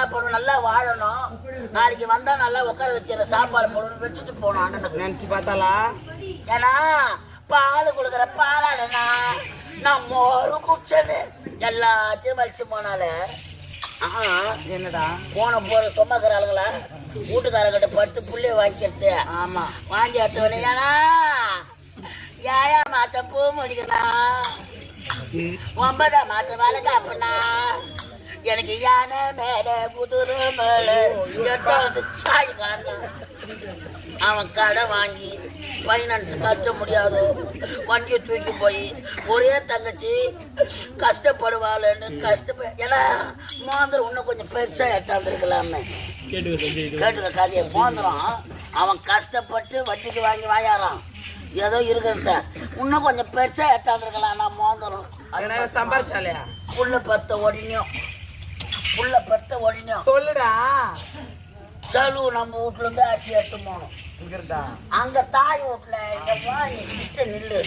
என்ன பண்ணணும் நல்லா வாழணும். நாளைக்கு வந்தா நல்லா உட்கார வச்சு சாப்பாடு போடணும் வச்சுட்டு போகணும் அண்ணனுக்கு. நினைச்சு பார்த்தாலா ஏன்னா பால் கொடுக்குற பாலாடனா நான் மோரு குடிச்சது எல்லாத்தையும் வலிச்சு போனால என்னடா? போன போற சொந்தக்கார ஆளுங்களா வீட்டுக்காரங்கிட்ட படுத்து புள்ளைய வாங்கிக்கிறது. ஆமா. வாங்கி எடுத்தவனே ஏன்னா ஏழா மாசம் பூ முடிக்கலாம் ஒன்பதாம் மாசம் வளர்க்க அப்படின்னா எனக்கு யானை மேல குதிரை மேல எட்டாவது சாய் காரணம் அவன் கடை வாங்கி ஃபைனான்ஸ் கட்ட முடியாது வண்டியை தூக்கி போய் ஒரே தங்கச்சி கஷ்டப்படுவாள்னு கஷ்டப்ப ஏன்னா மோந்திரம் இன்னும் கொஞ்சம் பெருசா எட்டாந்துருக்கலாம்னு கேட்டுக்க கதையை மோந்திரம் அவன் கஷ்டப்பட்டு வட்டிக்கு வாங்கி வாயாரான் ஏதோ இருக்கிறத. இன்னும் கொஞ்சம் பெருசா எட்டாந்துருக்கலாம் நான் மோந்திரம். அதனால சம்பாரிச்சாலையா? புள்ள பத்த ஒடினியும் புள்ள பத்த ஒடினியும் சொல்லுடா. செலவு நம்ம வீட்டுல இருந்து அடிச்சு எடுத்து போகணும் இங்க இருந்தா அங்க தாய் வீட்டுல இந்த கிட்ட நில்லு.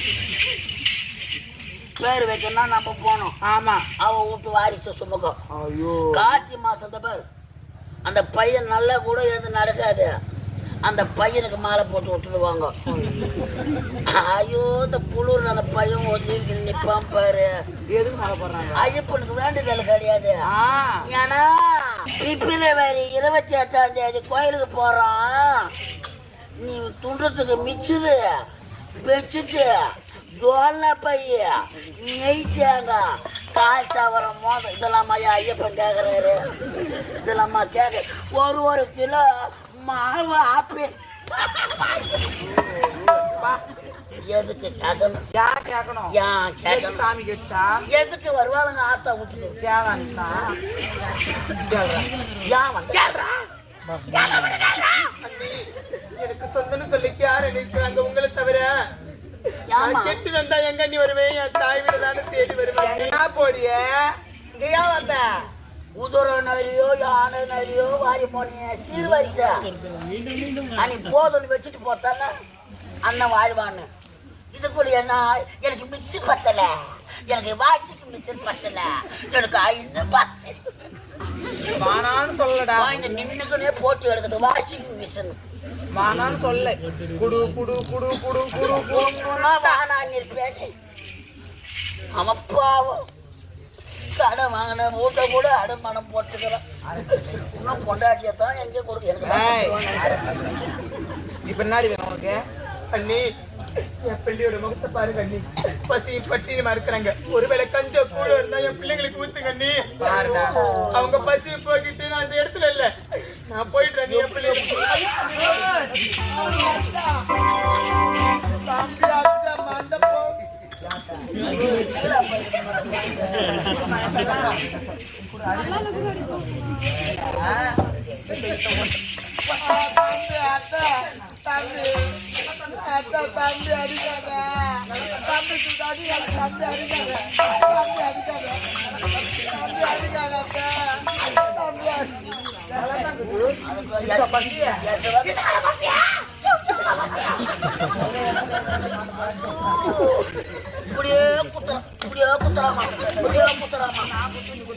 பேர் வைக்கணும்னா நம்ம போனோம். ஆமா. அவ வீட்டு வாரிசு சுமக்கம். ஐயோ. கார்த்தி மாசத்தை பாரு. அந்த பையன் நல்லா கூட எது நடக்காது. அந்த பையனுக்கு மாலை போட்டு விட்டுடுவாங்க. ஐயோ இந்த குளிர் அந்த பையன் ஒதுங்கி நிப்பான் பாரு. எதுக்கு மேல போடுறாங்க? ஐயப்பனுக்கு வேண்டுதல் கிடையாது. ஏன்னா பிப்ரவரி இருபத்தி எட்டாம் தேதி கோயிலுக்கு போறோம். நீ துண்டுறதுக்கு மிச்சரு வச்சுட்டு ஜோல்ல பைய நெய் தேங்காய் கால் சவரம் மோதம் இதெல்லாம் ஐயா ஐயப்பன் கேட்குறாரு இதெல்லாம் கேட்க ஒரு ஒரு கிலோ மாவு ஆப்பிள். எதுக்கு கேட்கணும் யார் கேட்கணும் எதுக்கு கேட்கணும் சாமி கேட்டா எதுக்கு வருவாளுங்க ஆத்தா தேவானிக்கா கேள்றா. ஏன் வந்து? எனக்கு சொந்தம்னு சொல்லிக்க யாரு நிற்கிறாங்க உங்களை தவிர? கெட்டு வந்தா எங்க நீ வருவேன்? என் தாய் வீடு தேடி வருவேன். போடிய? இங்க ஏன் வந்த? குதிரை நரியோ யானை நரியோ வாரி போனிய சீர்வரிசை அன்னைக்கு போதும்னு வச்சுட்டு போத்தானே அண்ணன் வாழ்வான்னு. இதுக்குள்ள என்ன? எனக்கு மிக்ஸி பத்தல. எனக்கு வாட்சிக்கு மிக்சர் பத்தல. எனக்கு ஐந்து பத்து. வானான்னு சொல்லடா. வாங்கி நின்னுக்குனே போட்டி எடுக்குது. வாஷிங் மிஷின் வானான்னு சொல்ல. குடு குடு குடு குடு குடு குடு. ஒண்ணுன்னா வேணாங்க இருப்பேன். அவன் பாவம் கடை வாங்கின மூட்டை கூட அடமானம் போட்டுக்கிறான். இன்னும் பொண்டாட்டியை தான் எங்கே கொடுக்க எனக்கு வேணும். உனக்கு? அண்ணி என் பிள்ளையோட முகத்தை பாருங்க அண்ணி. பசி பட்டினி மறுக்கிறாங்க. ஒருவேளை கஞ்ச கூட இருந்தா என் பிள்ளைங்களுக்கு ஊத்துங்க அண்ணி. அவங்க பசி போக்கிட்டு நான் இந்த இடத்துல இல்ல. நான் போயிடுறேன் நீ என் பிள்ளைய அதுக்கு பசியா? எஸ் எஸ் இப்படியே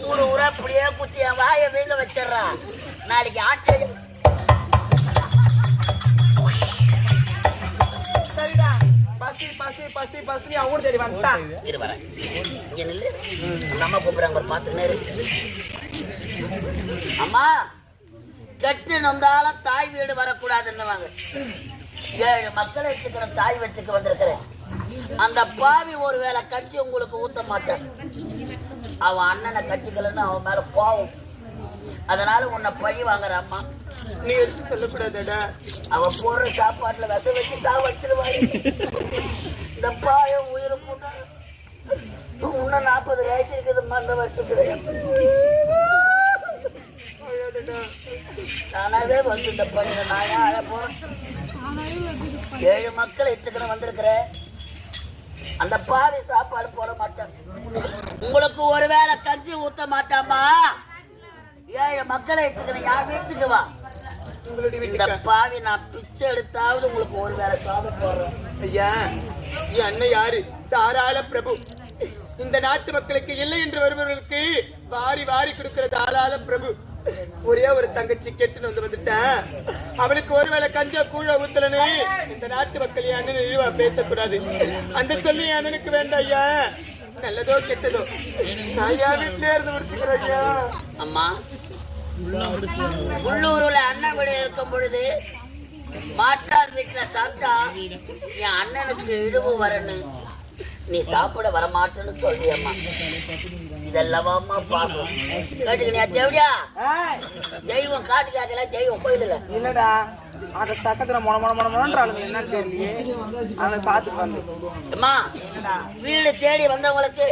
ஊரு ஊரா இப்படியே குத்தி என் வாயை வீங்க வச்சிடுறான் நாளைக்கு ஆச்சரியம் சரிடா. பசி பசி பசி பசி அவன் கூட சரி வந்துட்டான் இரு வரேன் இங்க நில்லு. அந்த அம்மா கூப்பிடுறாங்க ஒரு பார்த்துக்கினே இரு. அம்மா கெட்டு நொந்தாலும் தாய் வீடு வரக்கூடாதுன்னுவாங்க. ஏழு மக்களை வச்சுக்கிற தாய் வீட்டுக்கு வந்திருக்கிறேன். அந்த பாவி ஒரு வேளை கட்சி உங்களுக்கு ஊத்த மாட்டேன். அவன் அண்ணனை கட்சிக்கலன்னு அவன் மேல கோவம். அதனால உன்னை பழி வாங்குற அம்மா. நீ எதுவும் சொல்லக்கூடாதுடா? அவ போடுற சாப்பாட்டுல விச வச்சு சா வச்சிருவாரு இந்த பாயம் உயிரை போட்டா இன்னும் நாற்பது வயசு இருக்குது மந்த வருஷத்துல நானாவே வந்து இந்த பணியை நான் ஏன் அழ போறேன் ஏழு மக்கள் இட்டுக்கணும் வந்திருக்கிறேன். அந்த பாவி சாப்பாடு போட மாட்டேன். உங்களுக்கு ஒருவேளை கஞ்சி ஊத்த மாட்டாமா ஏழு மக்களை இட்டுக்கணும் யார் வீட்டுக்கு வா? இந்த பாவி நான் பிச்சை எடுத்தாவது உங்களுக்கு ஒரு வேளை சாதம் போடுறேன் ஐயா என் அண்ணன் யாரு? தாராள பிரபு. இந்த நாட்டு மக்களுக்கு இல்லை என்று வருபவர்களுக்கு வாரி வாரி கொடுக்கிற தாராள பிரபு. ஒரே ஒரு தங்கச்சி கெட்டுன்னு வந்து வந்துட்டேன் அவளுக்கு ஒருவேளை கஞ்சா கூழ ஊத்தலன்னு இந்த நாட்டு மக்கள் என் அண்ணன் இழிவா பேசக்கூடாது? அந்த சொல்லி என் அண்ணனுக்கு வேண்டாம் ஐயா. நல்லதோ கெட்டதோ. நான் என் வீட்டிலே இருந்து முடிச்சுக்கிறேன் ஐயா. அம்மா உள்ளூர்ல அண்ணன் கூட இருக்கும் பொழுது மாற்றார் வீட்டுல சாப்பிட்டா என் அண்ணனுக்கு இழிவு வரணும் நீ சாப்பிட வரமாட்டேன்னு சொல்லியம்மா இதெல்லாமா பாக்கும் கேட்டுக்கினியா தேவடியா தெய்வம் காட்டுக்காதெல்லாம் தெய்வம் கோயிலுல. இல்லடா அந்த பக்கத்துல மொன மொன மொன மொனன்ற ஆளுங்க என்ன தெரியலையே? அவனை பார்த்துட்டு வந்து. அம்மா வீடு தேடி வந்தவங்களுக்கு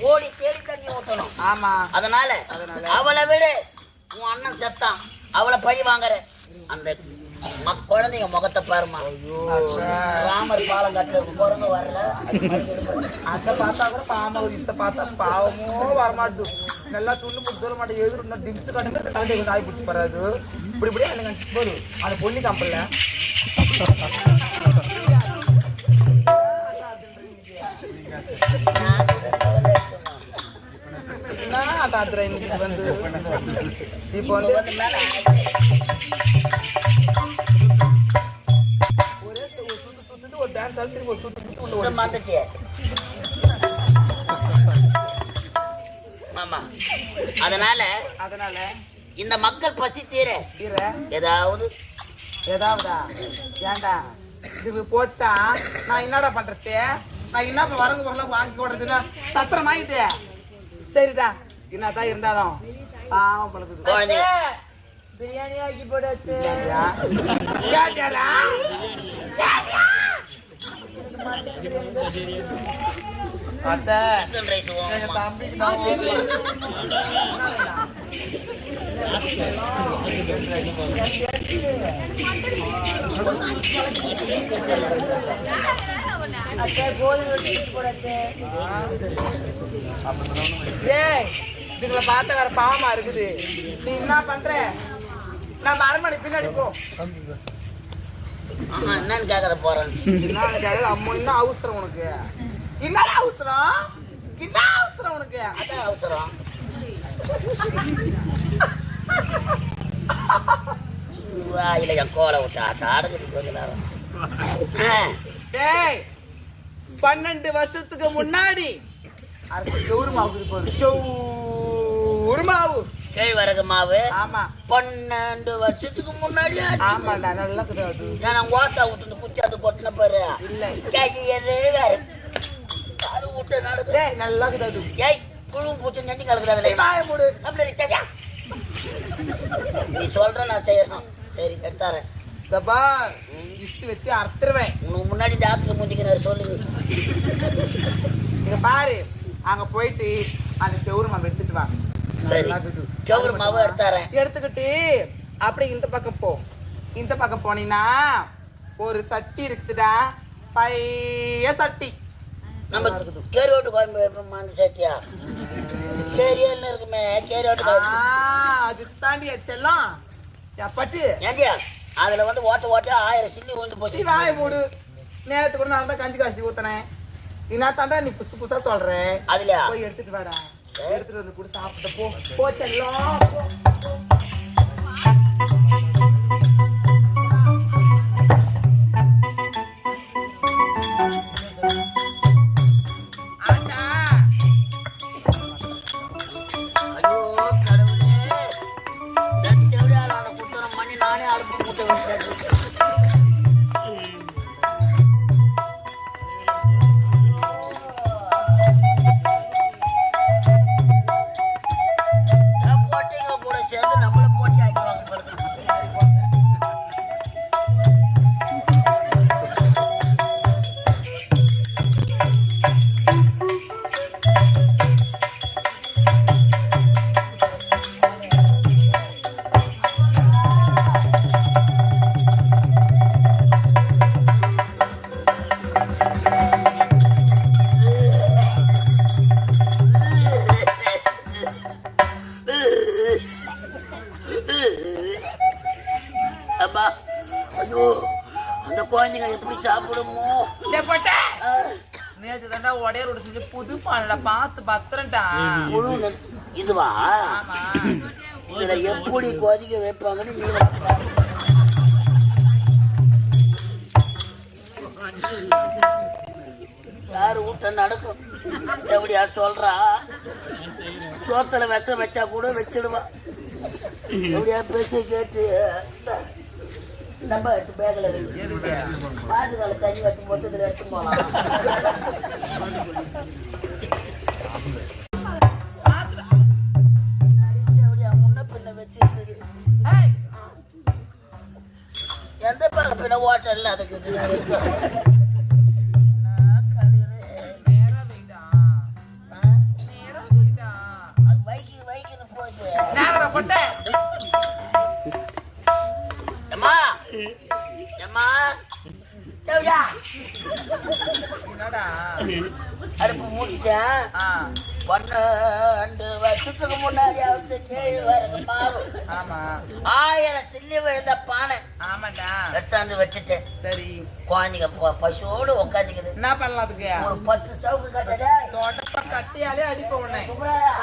ஓடி தேடி தண்ணி ஊத்தணும். ஆமா. அதனால. அவளை விடு. உன் அண்ணன் செத்தான். அவளை பழி வாங்குற. அந்த குழந்தைங்க முகத்தை பாருமா ராமர் பாலம் கட்டுறது குரங்கு வரல. அத பார்த்தா கூட பாவம் இத்த பார்த்தா பாவமோ வரமாட்டுது. நல்லா துண்டு முட்டு மாட்டேன். எதிர் டிம்ஸ் கட்டுங்க. கலந்து ஆகி பிடிச்சி போறாது இப்படி இப்படி எனக்கு போதும் அந்த பொண்ணு இன்னைக்கு வந்து? இப்போ வந்து ஆமா அதனால அதனால இந்த மக்கள் பசி தீர ஏதாவது ஏதாவதா? ஏண்டா? இது போட்டா நான் என்னடா பண்றது? நான் என்ன இப்ப வரங்க வரலாம் வாங்கி கொடுறதுன்னா சத்திரம் ஆயிட்டு சரிடா. என்னதான் இருந்தாலும் பாவம் பழகுது பிரியாணி ஆக்கி போடாது கேட்டியாடா அத்தை இதுங்களை பார்த்த வேற பாவமா இருக்குது. நீ என்ன பண்ற? நம்ம அரண்மனை பின்னாடி போ. என்னன்னு கேட்கற போறேன். என்ன? அம்மா என்ன அவசரம் உனக்கு? என்னடா அவசரம்? என்ன அவசரம் உனக்கு? அதான் அவசரம். வாயில என் கோலை விட்டு ஆட்ட ஆடுகிட்டு கொஞ்ச நேரம். ஆ, டேய் பன்னெண்டு வருஷத்துக்கு முன்னாடி. அது கௌரு மாவு போகுது கௌரு மாவு. கேழ்வரகு மாவு. பன்னெண்டு வருஷத்துக்கு முன்னாடி அது. நான் ஓட்டா விட்டு குச்சி அது கொட்டின பாரு. கையதே வேற. காரு விட்டு நடக்குது. நல்லா அது. ஏய் புழு பூச்சி நெஞ்சு கலக்குது நிச்சயா நீ சொல்ற நான் செய்யறோம் சரி எடுத்தாரேன் தப்பா இஷ்டி வச்சு அறுத்துருவேன். உனக்கு முன்னாடி டாக்டர் முந்திக்கிறாரு சொல்லுங்க இங்க பாரு அங்க போயிட்டு அந்த கௌரு மாவு எடுத்துட்டு வா. சரி. கவுரு மாவு எடுத்தாரேன் எடுத்துக்கிட்டு அப்படியே இந்த பக்கம் போ. இந்த பக்கம் போனீங்கன்னா ஒரு சட்டி இருக்குதுடா. பழைய சட்டி. நம்ம கேரோட்டு குழம்பு வைப்போமா அந்த சட்டியா? கேரியல்னு இருக்குமே கேரோட்டு ஆ, குழம்பு அது தாண்டி செல்லம் எப்பட்டு ஏண்டியா? அதுல வந்து ஓட்ட ஓட்ட ஆயிரம் சில்லி விழுந்து போச்சு. வாய மூடு. நேரத்து கூட நான் தான் கஞ்சி காசி ஊத்தினேன். என்ன தாண்டா நீ புதுசு புதுசா சொல்ற. அதுலயா? போய் எடுத்துட்டு வாடா. எடுத்துட்டு வந்து கூட சாப்பிட்ட போ. போ முழு இதுவா? ஆமா. இதுல எப்படி கொதிக்க வைப்பாங்கன்னு. யாரு வீட்ட நடக்கும்? எப்படியா சொல்றா? சோத்துல விஷம் வச்சா கூட வச்சிடுவா. எப்படியா பேசி கேட்டு? நம்ம எடுத்து பேக்கில் பாதுகால தண்ணி வச்சு மொத்தத்தில் எடுத்து போகலாம். எந்த பின்ன ஓட்டம் இல்லை அதுக்கு அடுப்பு மூடிட்டேன் பன்னெண்டு வருஷத்துக்கு முன்னாடி அவருக்கு கேழ்வரகு ஆமா. ஆயிரம் சில்லி விழுந்தப்ப ஆமாண்டா எடுத்தாந்து வச்சுட்டேன் சரி. குழந்தைங்க ப- பசுவோடு உட்காந்துக்குது என்ன பண்ணலாம் அதுக்கு? ஒரு பத்து சவுக்கு கட்டடே. தோட்டத்தை கட்டியாலே அடிப்ப உடனே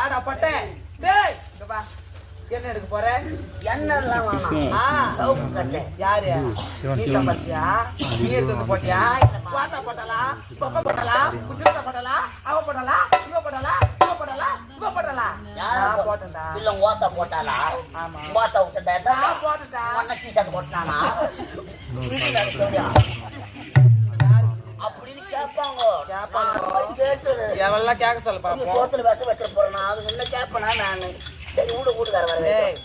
ஆடா பட்டை. டேய் இங்க வா. என்ன எடுக்க போற? எண்ணெய்லாம் வேணாம் ஆ. சவுக்கு கட்டேன் யாரு? நீ சம்பாதிச்சியா? நீ எடுத்து போட்டியா? வாட்டா போட்டலா பொக்க போட்டலா குச்சிருக்கா போட்டலா அவ இவ போட்டலா விட்டுட்டா நான் போட்டுட்டா. ஒன்ன டீஷர்ட் போட்டானா வீட்டுல அடிக்கலையா? அப்படின்னு கேட்பாங்க. எவெல்லாம் கேட்க சொல்ல சோத்துல விஷம் வச்சிட்டு போறேன் அது என்ன கேட்பனா நான்? சரி வீடு வீட்டுக்கார வர டேய்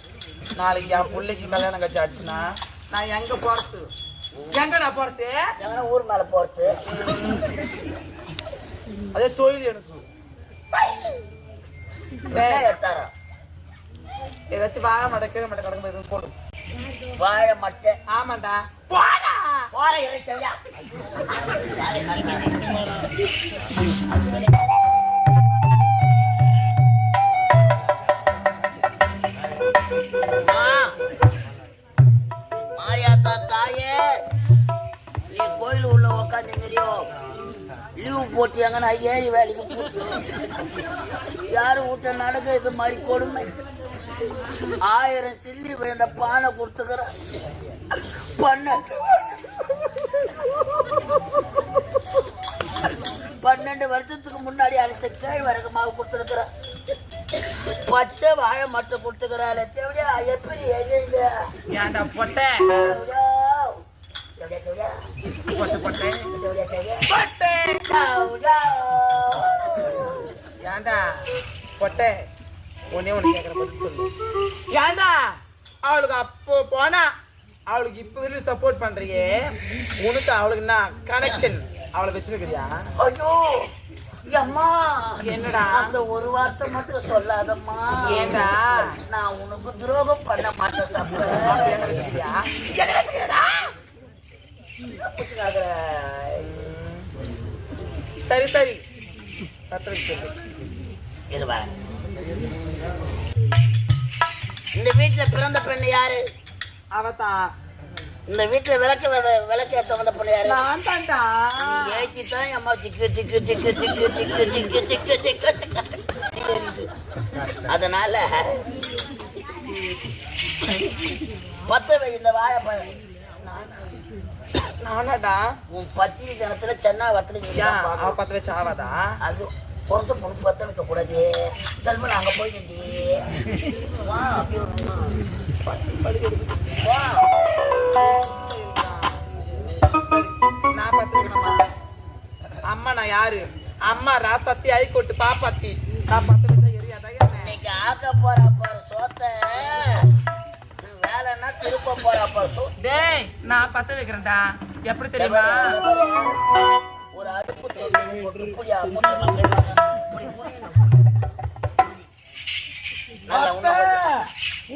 நாளைக்கு என் பிள்ளைக்கு கல்யாணம் கட்சி ஆச்சுன்னா நான் எங்க போறது? எங்கடா போறது? எங்கன்னா ஊர் மேல போறது. அதே தொழில் எனக்கு. ஏதாச்சும் வாழை மடை கீழே மடை கிடக்கும் எதுவும் போடும் வாழை மட்டை ஆமாண்டா போடா போற இறைச்சவையா மாரியாத்தா தாயே நீ கோயில் உள்ள உக்காந்து உக்காந்துங்கிறியோ லீவு போட்டியாங்கன்னா ஏறி வேலைக்கு போட்டியோ யாரும் வீட்டை நடக்க இது மாதிரி கொடுமை? ஆயிரம் சில்லி விழுந்த பானை கொடுத்துக்கிற பன்னெண்டு பன்னெண்டு வருஷத்துக்கு முன்னாடி அழைச்ச கேழ்வரகு மாவு கொடுத்துருக்குற பச்சை வாழை மட்டும் கொடுத்துக்கிறாள் எப்படியா எப்படி எங்க பொட்டை? பொட்டை பொட்டை. பொட்டை. ஏன்டா பொட்டை. ஒன்னே ஒண்ணு கேக்குற பதில் சொல்லு. ஏன்டா அவளுக்கு அப்போ போனா அவளுக்கு இப்ப வரையும் சப்போர்ட் பண்றியே. உனக்கு அவளுக்கு என்ன கனெக்ஷன் அவளுக்கு வச்சிருக்கிறியா? ஐயோ அம்மா என்னடா? அந்த ஒரு வார்த்தை மட்டும் சொல்லாதம்மா. ஏன்டா நான் உனக்கு துரோகம் பண்ண மாட்டேன் அவளுக்கு சாப்பிட என்ன வச்சிருக்கியா என்ன வச்சிருக்கடா சரி சரி. இந்த வீட்டுல பிறந்த பெண்ணு யாரு? அவதான் இந்த வீட்டுல விளக்கு விளக்கு ஏத்த வந்த பொண்ணு யாரு? நான் தான்டா. ஏத்தி தான் அம்மா திக்கு திக்கு திக்கு திக்கு திக்கு திக்கு திக்கு திக்கு. திக்கு. அதனால பத்த இந்த வாழைப்பழம். நானாடா. உன் பத்திரி தினத்துல சென்னா வத்துல ஏன் அவ பத்து வச்சு ஆவாதா அது பொறுத்த பொண்ணு பத்த வைக்க கூடாது. செல்வன் அங்க போயிட்டு வா அப்படியே நான் பத்து வைக்கணுமா அம்மா நான் யாரு? அம்மா ராசாத்தி ஐகோட்டு பாப்பாத்தி நான் பத்து வச்சா எரியாதா இன்னைக்கு ஆக்க போற பாரு சோத்த. வேலைன்னா திருப்ப போற பாரு டேய் நான் பத்து வைக்கிறேன்டா. எப்படி தெரியுமா? ஒரு அடுப்பு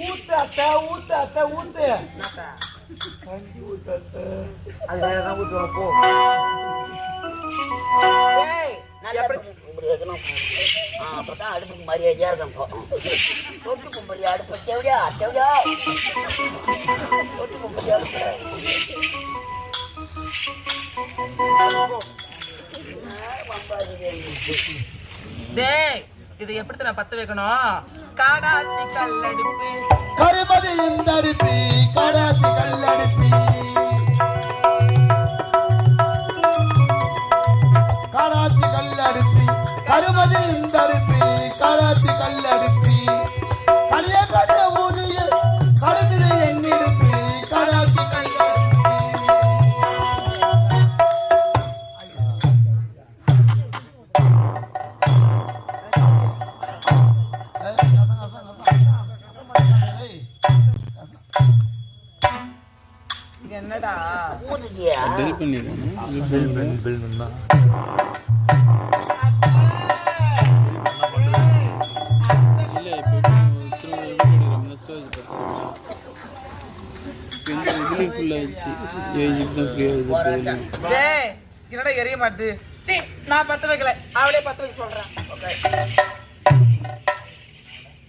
ஊத்து அத்தை ஊத்து அத்தை ஊத்து. அது வேற தான் ஊத்து போ அப்பதான் அடுப்புக்கு மரியாதையா இருக்கும் தொட்டு கும்பலியா அடுப்பு செவடியா செவடியா தொட்டு கும்பலியா டேய் இதை எப்படி நான் பத்து வைக்கணும்? காடாத்தி கல்லடுப்பு. கருமதி இந்தடுப்பி கடாசி கல்லடுப்பி. என்னடா? ஊதுதியா டேய் என்னடா எரிய மாட்டுது? சீ நான் பத்த வைக்கல. அவளே பத்த வைக்க சொல்றேன்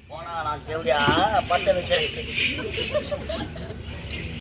போனா நான் பத்த வைக்கிறேன்.